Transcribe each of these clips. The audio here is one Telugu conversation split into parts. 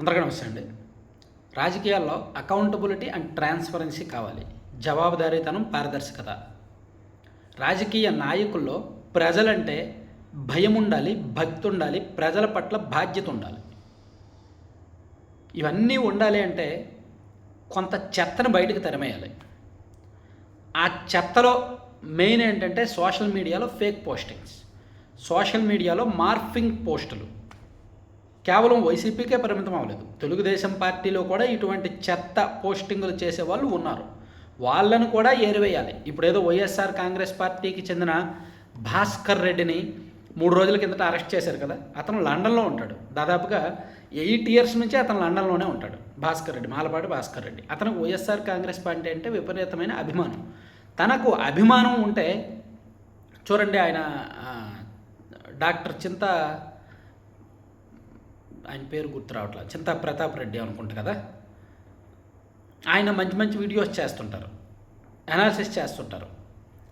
అందరికీ నమస్తే అండి రాజకీయాల్లో అకౌంటబిలిటీ అండ్ ట్రాన్స్పరెన్సీ కావాలి. జవాబుదారీతనం పారదర్శకత. రాజకీయ నాయకుల్లో ప్రజలంటే భయం ఉండాలి భక్తి ఉండాలి ప్రజల పట్ల బాధ్యత ఉండాలి. ఇవన్నీ ఉండాలి అంటే కొంత చెత్తను బయటకు తెరమేయాలి. ఆ చెత్తలో మెయిన్ ఏంటంటే సోషల్ మీడియాలో ఫేక్ పోస్టింగ్స్ సోషల్ మీడియాలో మార్ఫింగ్ పోస్టులు. కేవలం వైసీపీకే పరిమితం అవ్వలేదు. తెలుగుదేశం పార్టీలో కూడా ఇటువంటి చెత్త పోస్టింగులు చేసే వాళ్ళు ఉన్నారు. వాళ్ళను కూడా ఏరివేయాలి. ఇప్పుడు ఏదో వైఎస్ఆర్ కాంగ్రెస్ పార్టీకి చెందిన భాస్కర్ రెడ్డిని మూడు రోజుల కిందట అరెస్ట్ చేశారు కదా. అతను లండన్లో ఉంటాడు. దాదాపుగా ఎయిట్ ఇయర్స్ నుంచి అతను లండన్లోనే ఉంటాడు. భాస్కర్ రెడ్డి మాలపాటి భాస్కర్ రెడ్డి. అతను వైఎస్ఆర్ కాంగ్రెస్ పార్టీ అంటే విపరీతమైన అభిమానం. తనకు అభిమానం ఉంటే చూడండి ఆయన డాక్టర్ చింత ఆయన పేరు గుర్తు రావట్లేదు. చింతా ప్రతాప్ రెడ్డి అనుకుంటా కదా? ఆయన మంచి మంచి వీడియోస్ చేస్తుంటారు. అనాలిసిస్ చేస్తుంటారు.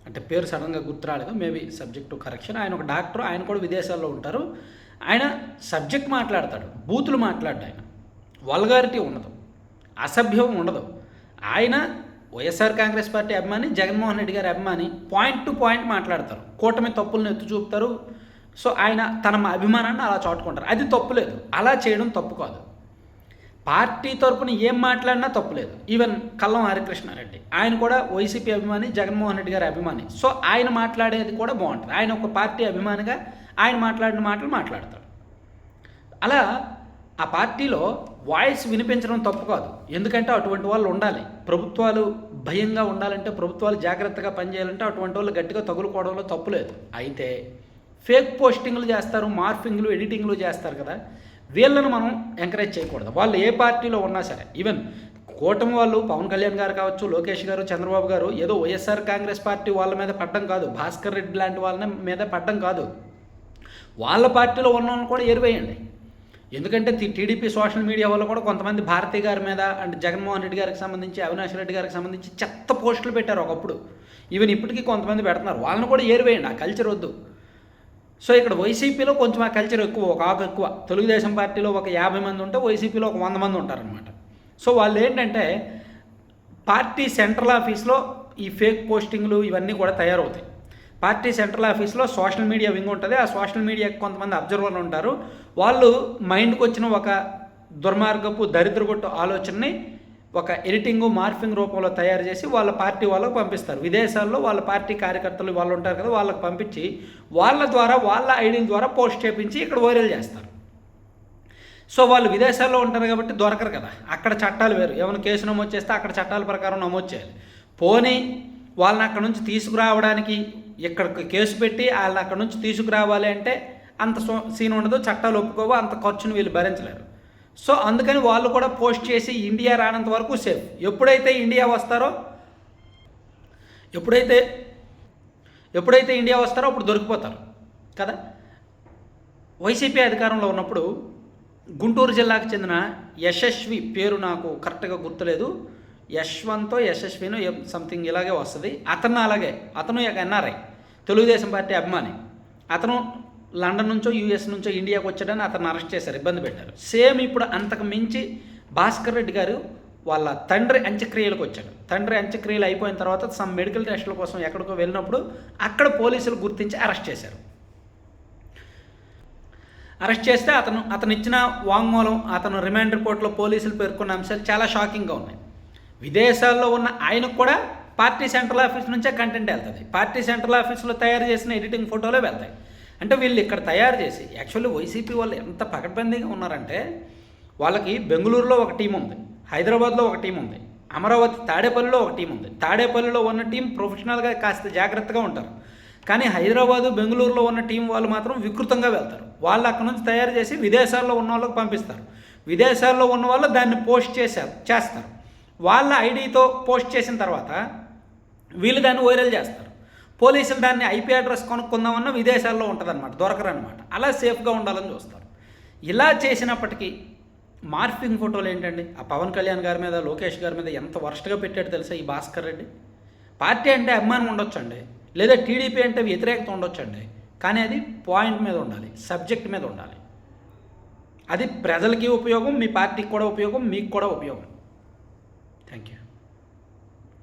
అంటే పేరు సడన్గా గుర్తు రాలేదు. మేబీ సబ్జెక్టు కరెక్షన్ ఆయన ఒక డాక్టర్ ఆయన కూడా విదేశాల్లో ఉంటారు. ఆయన సబ్జెక్ట్ మాట్లాడతాడు. బూతులు మాట్లాడు ఆయన. వల్గారిటీ ఉండదు. అసభ్యం ఉండదు. ఆయన వైఎస్ఆర్ కాంగ్రెస్ పార్టీ అభిమాని జగన్మోహన్ రెడ్డి గారి అభిమాని పాయింట్ టు పాయింట్ మాట్లాడతారు. కూటమి తప్పులను ఎత్తు చూపుతారు. సో ఆయన తన అభిమానాన్ని అలా చాటుకుంటారు. అది తప్పులేదు. అలా చేయడం తప్పు కాదు. పార్టీ తరపున ఏం మాట్లాడినా తప్పులేదు. ఈవెన్ కల్లం హరికృష్ణారెడ్డి ఆయన కూడా వైసీపీ అభిమాని జగన్మోహన్ రెడ్డి గారి అభిమాని. సో ఆయన మాట్లాడేది కూడా బాగుంటుంది. ఆయన ఒక పార్టీ అభిమానిగా ఆయన మాట్లాడిన మాటలు మాట్లాడతాడు. అలా ఆ పార్టీలో వాయిస్ వినిపించడం తప్పు కాదు. ఎందుకంటే అటువంటి వాళ్ళు ఉండాలి. ప్రభుత్వాలు భయంగా ఉండాలంటే ప్రభుత్వాలు జాగ్రత్తగా పనిచేయాలంటే అటువంటి వాళ్ళు గట్టిగా తగులుకోవడంలో తప్పు లేదు. అయితే ఫేక్ పోస్టింగ్లు చేస్తారు మార్ఫింగ్లు ఎడిటింగ్లు చేస్తారు కదా. వీళ్ళను మనం ఎంకరేజ్ చేయకూడదు. వాళ్ళు ఏ పార్టీలో ఉన్నా సరే ఈవెన్ కూటమి వాళ్ళు పవన్ కళ్యాణ్ గారు కావచ్చు లోకేష్ గారు చంద్రబాబు గారు ఏదో వైఎస్ఆర్ కాంగ్రెస్ పార్టీ వాళ్ళ మీద పడ్డం కాదు. భాస్కర్ రెడ్డి లాంటి వాళ్ళ మీద పడ్డం కాదు. వాళ్ళ పార్టీలో ఉన్న వాళ్ళని కూడా ఎరివేయండి ఎందుకంటే టీడీపీ సోషల్ మీడియా వల్ల కూడా కొంతమంది భారతి గారి మీద అండ్ జగన్మోహన్ రెడ్డి గారికి సంబంధించి అవినాష్ రెడ్డి గారికి సంబంధించి చెత్త పోస్టులు పెట్టారు ఒకప్పుడు. ఈవెన్ ఇప్పటికీ కొంతమంది పెడుతున్నారు. వాళ్ళని కూడా ఏరివేయండి. ఆ కల్చర్ వద్దు. సో ఇక్కడ వైసీపీలో కొంచెం ఆ కల్చర్ ఎక్కువ ఒక ఆకు ఎక్కువ. తెలుగుదేశం పార్టీలో ఒక యాభై మంది ఉంటే వైసీపీలో ఒక వంద మంది ఉంటారనమాట సో వాళ్ళు ఏంటంటే పార్టీ సెంట్రల్ ఆఫీస్లో ఈ ఫేక్ పోస్టింగ్లు ఇవన్నీ కూడా తయారవుతాయి. పార్టీ సెంట్రల్ ఆఫీస్లో సోషల్ మీడియా వింగ్ ఉంటుంది. ఆ సోషల్ మీడియాకి కొంతమంది అబ్జర్వర్లు ఉంటారు. వాళ్ళు మైండ్కి వచ్చిన ఒక దుర్మార్గపు దరిద్రగొట్టు ఆలోచనని ఒక ఎడిటింగ్ మార్ఫింగ్ రూపంలో తయారు చేసి వాళ్ళ పార్టీ వాళ్ళకు పంపిస్తారు. విదేశాల్లో వాళ్ళ పార్టీ కార్యకర్తలు వాళ్ళు ఉంటారు కదా వాళ్ళకి పంపించి వాళ్ళ ద్వారా వాళ్ళ ఐడి ద్వారా పోస్ట్ చేపించి ఇక్కడ వైరల్ చేస్తారు. సో వాళ్ళు విదేశాల్లో ఉంటారు కాబట్టి దొరకరు కదా. అక్కడ చట్టాలు వేరు. ఏమైనా కేసు నమోదు చేస్తే అక్కడ చట్టాల ప్రకారం నమోదు చేయాలి. పోనీ వాళ్ళని అక్కడ నుంచి తీసుకురావడానికి ఇక్కడ కేసు పెట్టి వాళ్ళని అక్కడ నుంచి తీసుకురావాలి అంటే అంత సీన్ ఉండదు చట్టాలు ఒప్పుకోవు అంత ఖర్చును వీళ్ళు భరించలేరు. సో అందుకని వాళ్ళు కూడా పోస్ట్ చేసి ఇండియా రానంత వరకు సేఫ్. ఎప్పుడైతే ఇండియా వస్తారో ఎప్పుడైతే ఎప్పుడైతే ఇండియా వస్తారో అప్పుడు దొరికిపోతారు. కదా? వైసీపీ అధికారంలో ఉన్నప్పుడు గుంటూరు జిల్లాకు చెందిన యశస్వి పేరు నాకు కరెక్ట్గా గుర్తులేదు. యశ్వంతో యశస్విను సంథింగ్ ఇలాగే వస్తుంది. అతను అలాగే. అతను ఎన్ఆర్ఐ. తెలుగుదేశం పార్టీ అభిమాని. అతను లండన్ నుంచో యూఎస్ నుంచో ఇండియాకి వచ్చాడని అతను అరెస్ట్ చేశారు ఇబ్బంది పెట్టారు. సేమ్ ఇప్పుడు అంతకు మించి భాస్కర్ రెడ్డి గారు వాళ్ళ తండ్రి అంత్యక్రియలకు వచ్చాడు. తండ్రి అంత్యక్రియలు అయిపోయిన తర్వాత సమ్ మెడికల్ టెస్టుల కోసం ఎక్కడికో వెళ్ళినప్పుడు అక్కడ పోలీసులు గుర్తించి అరెస్ట్ చేశారు. అరెస్ట్ చేస్తే అతను అతను ఇచ్చిన వాంగ్మూలం అతను రిమాండ్ రిపోర్ట్లో పోలీసులు పేర్కొన్న అంశాలు చాలా షాకింగ్గా ఉన్నాయి. విదేశాల్లో ఉన్న ఆయనకు కూడా పార్టీ సెంట్రల్ ఆఫీస్ నుంచే కంటెంట్ వెళ్తుంది. పార్టీ సెంట్రల్ ఆఫీస్లో తయారు చేసిన ఎడిటింగ్ ఫోటోలే వెళ్తాయి. అంటే వీళ్ళు ఇక్కడ తయారు చేసి యాక్చువల్లీ వైసీపీ వాళ్ళు ఎంత పకడ్బందీగా ఉన్నారంటే వాళ్ళకి బెంగళూరులో ఒక టీం ఉంది హైదరాబాద్లో ఒక టీం ఉంది అమరావతి తాడేపల్లిలో ఒక టీం ఉంది. తాడేపల్లిలో ఉన్న టీం ప్రొఫెషనల్గా కాస్త జాగ్రత్తగా ఉంటారు. కానీ హైదరాబాదు బెంగళూరులో ఉన్న టీం వాళ్ళు మాత్రం వికృతంగా వెళ్తారు. వాళ్ళు అక్కడ నుంచి తయారు చేసి విదేశాల్లో ఉన్న వాళ్ళకి పంపిస్తారు. విదేశాల్లో ఉన్న వాళ్ళు దాన్ని పోస్ట్ చేశారు చేస్తారు. వాళ్ళ ఐడితో పోస్ట్ చేసిన తర్వాత వీళ్ళు దాన్ని వైరల్ చేస్తారు. పోలీసులు దాన్ని ఐపీ అడ్రస్ కొనుక్కుందామన్నా విదేశాల్లో ఉంటుందన్నమాట దొరకరనమాట అలా సేఫ్గా ఉండాలని చూస్తారు. ఇలా చేసినప్పటికీ మార్ఫింగ్ ఫోటోలు ఏంటండి? ఆ పవన్ కళ్యాణ్ గారి మీద లోకేష్ గారి మీద ఎంత వరస్ట్గా పెట్టాడు తెలుసా ఈ భాస్కర్ రెడ్డి? పార్టీ అంటే అభిమానం ఉండొచ్చండి లేదా టీడీపీ అంటే వ్యతిరేకత ఉండొచ్చండి కానీ అది పాయింట్ మీద ఉండాలి సబ్జెక్ట్ మీద ఉండాలి. అది ప్రజలకి ఉపయోగం మీ పార్టీకి కూడా ఉపయోగం మీకు కూడా ఉపయోగం. Thank you.